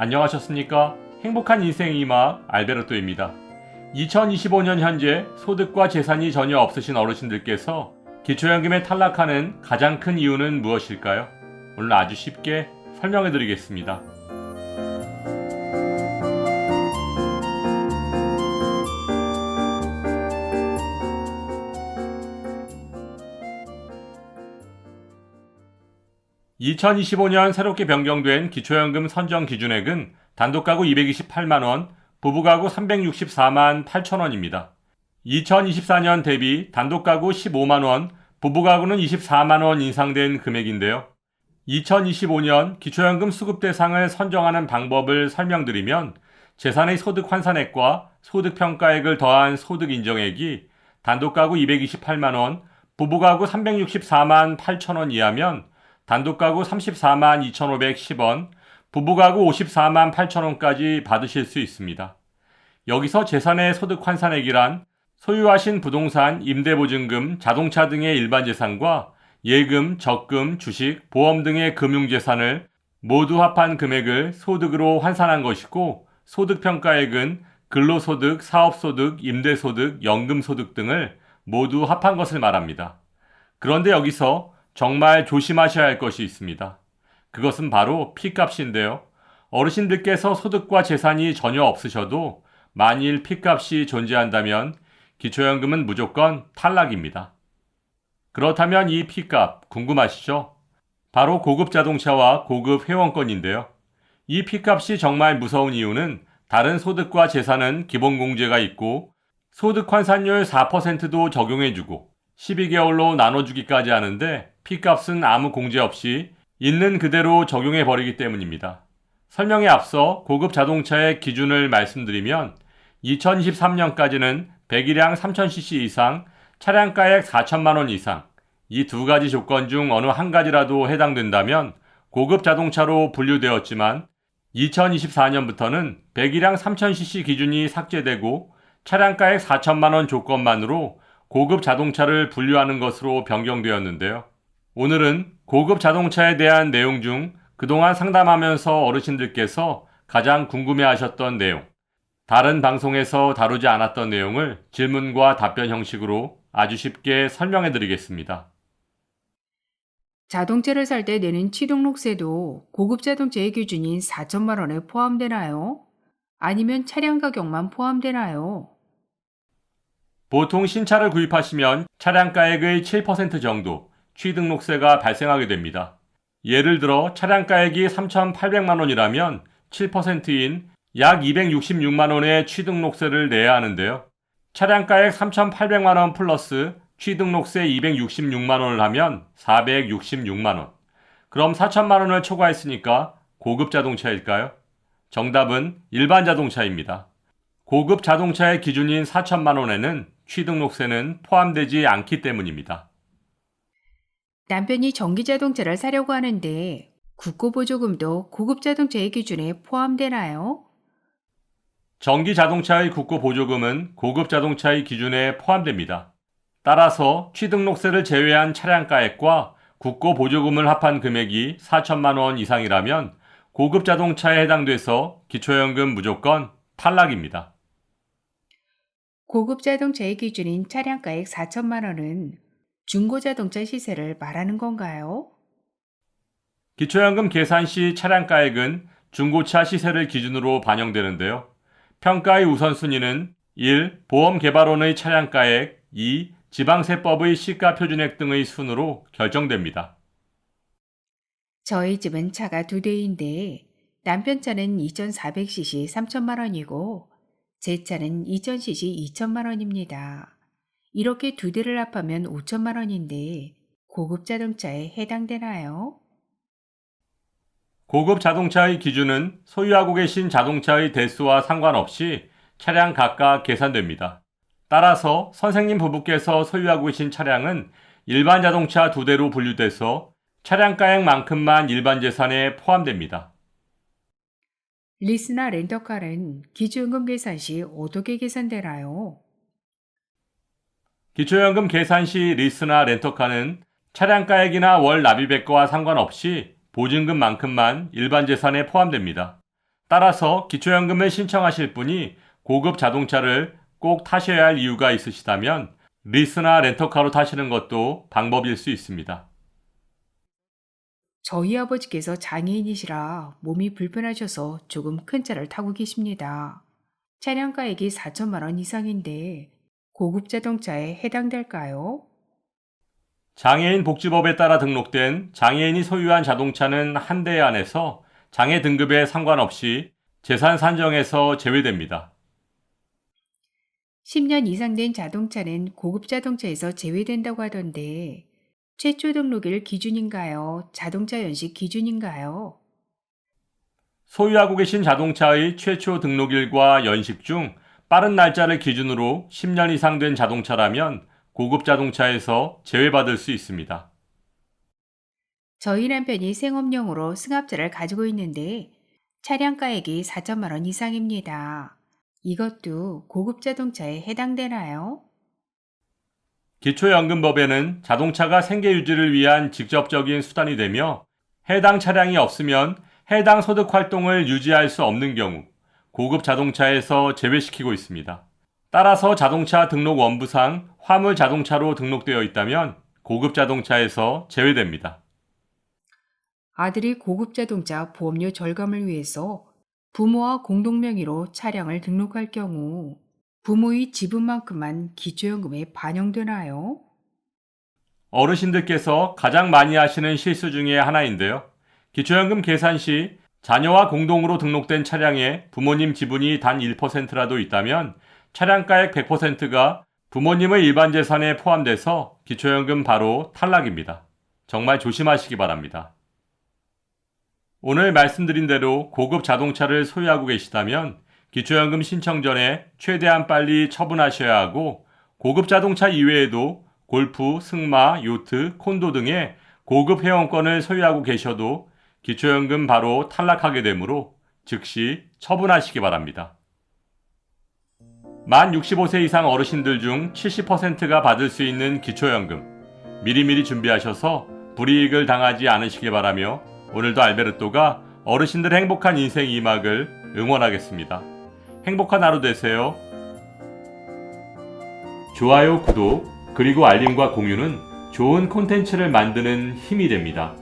안녕하셨습니까? 행복한 인생의 막 알베르토입니다. 2025년 현재 소득과 재산이 전혀 없으신 어르신들께서 기초연금에 탈락하는 가장 큰 이유는 무엇일까요? 오늘 아주 쉽게 설명해 드리겠습니다. (2025년) 새롭게 변경된 기초연금 선정 기준액은 단독 가구 228만 원, 부부 가구 364만 8천 원입니다. 2024년 대비 단독 가구 15만 원, 부부 가구는 24만 원 인상된 금액인데요. 2025년 기초연금 수급 대상을 선정하는 방법을 설명드리면 재산의 소득 환산액과 소득 평가액을 더한 소득 인정액이 단독 가구 228만 원, 부부 가구 364만 8천 원 이하면 단독 가구 34만 2,510원, 부부 가구 54만 8천원까지 받으실 수 있습니다. 여기서 재산의 소득 환산액이란 소유하신 부동산, 임대보증금, 자동차 등의 일반 재산과 예금, 적금, 주식, 보험 등의 금융재산을 모두 합한 금액을 소득으로 환산한 것이고 소득평가액은 근로소득, 사업소득, 임대소득, 연금소득 등을 모두 합한 것을 말합니다. 그런데 여기서 정말 조심하셔야 할 것이 있습니다. 그것은 바로 피값인데요. 어르신들께서 소득과 재산이 전혀 없으셔도 만일 피값이 존재한다면 기초연금은 무조건 탈락입니다. 그렇다면 이 피값 궁금하시죠? 바로 고급 자동차와 고급 회원권인데요. 이 피값이 정말 무서운 이유는 다른 소득과 재산은 기본 공제가 있고 소득 환산율 4%도 적용해주고 12개월로 나눠주기까지 하는데 피값은 아무 공제 없이 있는 그대로 적용해 버리기 때문입니다. 설명에 앞서 고급 자동차의 기준을 말씀드리면 2023년까지는 배기량 3000cc 이상, 차량가액 4천만 원 이상, 이 두 가지 조건 중 어느 한 가지라도 해당된다면 고급 자동차로 분류되었지만 2024년부터는 배기량 3000cc 기준이 삭제되고 차량가액 4천만 원 조건만으로 고급 자동차를 분류하는 것으로 변경되었는데요. 오늘은 고급 자동차에 대한 내용 중 그동안 상담하면서 어르신들께서 가장 궁금해 하셨던 내용, 다른 방송에서 다루지 않았던 내용을 질문과 답변 형식으로 아주 쉽게 설명해 드리겠습니다. 자동차를 살 때 내는 취등록세도 고급 자동차의 기준인 4천만 원에 포함되나요? 아니면 차량 가격만 포함되나요? 보통 신차를 구입하시면 차량 가액의 7% 정도 취등록세가 발생하게 됩니다. 예를 들어 차량가액이 3,800만 원이라면 7%인 약 266만 원의 취등록세를 내야 하는데요. 차량가액 3,800만 원 플러스 취등록세 266만 원을 하면 466만 원. 그럼 4천만 원을 초과했으니까 고급 자동차일까요? 정답은 일반 자동차입니다. 고급 자동차의 기준인 4천만 원에는 취등록세는 포함되지 않기 때문입니다. 남편이 전기 자동차를 사려고 하는데 국고보조금도 고급 자동차의 기준에 포함되나요? 전기 자동차의 국고 보조금은 고급 자동차의 기준에 포함됩니다. 따라서 취등록세를 제외한 차량가액과 국고 보조금을 합한 금액이 4천만 원 이상이라면 고급 자동차에 해당돼서 기초연금 무조건 탈락입니다. 고급 자동차의 기준인 차량가액 4천만 원은 중고 자동차 시세를 말하는 건가요? 기초연금 계산 시 차량가액은 중고차 시세를 기준으로 반영되는데요. 평가의 우선순위는 1. 보험개발원의 차량가액 2. 지방세법의 시가표준액 등의 순으로 결정됩니다. 저희 집은 차가 두 대인데 남편 차는 2,400cc 3천만 원이고 제 차는 2,000cc 2천만 원입니다. 이렇게 두 대를 합하면 5천만 원인데 고급 자동차에 해당되나요? 고급 자동차의 기준은 소유하고 계신 자동차의 대수와 상관없이 차량 각각 계산됩니다. 따라서 선생님 부부께서 소유하고 계신 차량은 일반 자동차 두 대로 분류돼서 차량가액만큼만 일반 재산에 포함됩니다. 리스나 렌터카는 기초연금 계산 시 어떻게 계산되나요? 기초연금 계산 시 리스나 렌터카는 차량가액이나 월 납입액과 상관없이 보증금만큼만 일반 재산에 포함됩니다. 따라서 기초연금을 신청하실 분이 고급 자동차를 꼭 타셔야 할 이유가 있으시다면 리스나 렌터카로 타시는 것도 방법일 수 있습니다. 저희 아버지께서 장애인이시라 몸이 불편하셔서 조금 큰 차를 타고 계십니다. 차량가액이 4천만 원 이상인데 고급 자동차에 해당될까요? 장애인 복지법에 따라 등록된 장애인이 소유한 자동차는 한 대에 한해서 장애 등급에 상관없이 재산 산정에서 제외됩니다. 10년 이상 된 자동차는 고급 자동차에서 제외된다고 하던데 최초 등록일 기준인가요? 자동차 연식 기준인가요? 소유하고 계신 자동차의 최초 등록일과 연식 중 빠른 날짜를 기준으로 10년 이상 된 자동차라면 고급 자동차에서 제외받을 수 있습니다. 저희 남편이 생업용으로 승합차를 가지고 있는데 차량가액이 4천만 원 이상입니다. 이것도 고급 자동차에 해당되나요? 기초연금법에는 자동차가 생계 유지를 위한 직접적인 수단이 되며 해당 차량이 없으면 해당 소득 활동을 유지할 수 없는 경우 고급 자동차에서 제외시키고 있습니다. 따라서 자동차 등록 원부상 화물 자동차로 등록되어 있다면 고급 자동차에서 제외됩니다. 아들이 고급 자동차 보험료 절감을 위해서 부모와 공동명의로 차량을 등록할 경우 부모의 지분만큼만 기초연금에 반영되나요? 어르신들께서 가장 많이 하시는 실수 중에 하나인데요. 기초연금 계산 시 자녀와 공동으로 등록된 차량에 부모님 지분이 단 1%라도 있다면 차량가액 100%가 부모님의 일반 재산에 포함돼서 기초연금 바로 탈락입니다. 정말 조심하시기 바랍니다. 오늘 말씀드린 대로 고급 자동차를 소유하고 계시다면 기초연금 신청 전에 최대한 빨리 처분하셔야 하고 고급 자동차 이외에도 골프, 승마, 요트, 콘도 등의 고급 회원권을 소유하고 계셔도 기초연금 바로 탈락하게 되므로 즉시 처분하시기 바랍니다. 만 65세 이상 어르신들 중 70%가 받을 수 있는 기초연금 미리미리 준비하셔서 불이익을 당하지 않으시길 바라며 오늘도 알베르토가 어르신들 행복한 인생 2막을 응원하겠습니다. 행복한 하루 되세요. 좋아요, 구독, 그리고 알림과 공유는 좋은 콘텐츠를 만드는 힘이 됩니다.